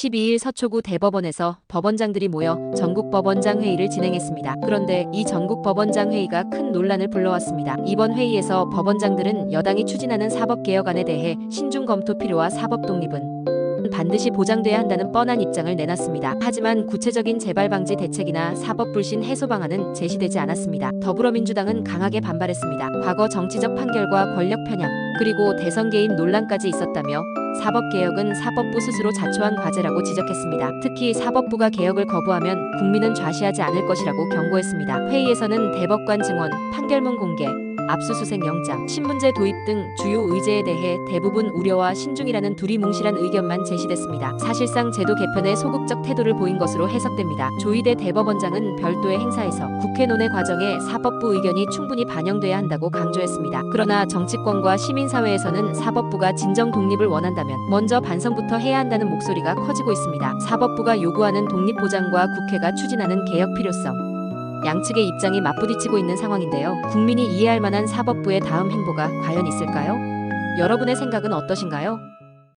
12일 서초구 대법원에서 법원장들이 모여 전국 법원장 회의를 진행했습니다. 그런데 이 전국 법원장 회의가 큰 논란을 불러왔습니다. 이번 회의에서 법원장들은 여당이 추진하는 사법 개혁안에 대해 신중 검토 필요와 사법 독립은 반드시 보장돼야 한다는 뻔한 입장을 내놨습니다. 하지만 구체적인 재발 방지 대책이나 사법 불신 해소 방안은 제시되지 않았습니다. 더불어민주당은 강하게 반발했습니다. 과거 정치적 판결과 권력 편향 그리고 대선 개입 논란까지 있었다며 사법개혁은 사법부 스스로 자초한 과제라고 지적했습니다. 특히 사법부가 개혁을 거부하면 국민은 좌시하지 않을 것이라고 경고했습니다. 회의에서는 대법관 증언, 판결문 공개, 압수수색 영장, 신문제 도입 등 주요 의제에 대해 대부분 우려와 신중이라는 두리뭉실한 의견만 제시됐습니다. 사실상 제도 개편에 소극적 태도를 보인 것으로 해석됩니다. 조희대 대법원장은 별도의 행사에서 국회 논의 과정에 사법부 의견이 충분히 반영돼야 한다고 강조했습니다. 그러나 정치권과 시민사회에서는 사법부가 진정 독립을 원한다면 먼저 반성부터 해야 한다는 목소리가 커지고 있습니다. 사법부가 요구하는 독립 보장과 국회가 추진하는 개혁 필요성. 양측의 입장이 맞부딪히고 있는 상황인데요. 국민이 이해할 만한 사법부의 다음 행보가 과연 있을까요? 여러분의 생각은 어떠신가요?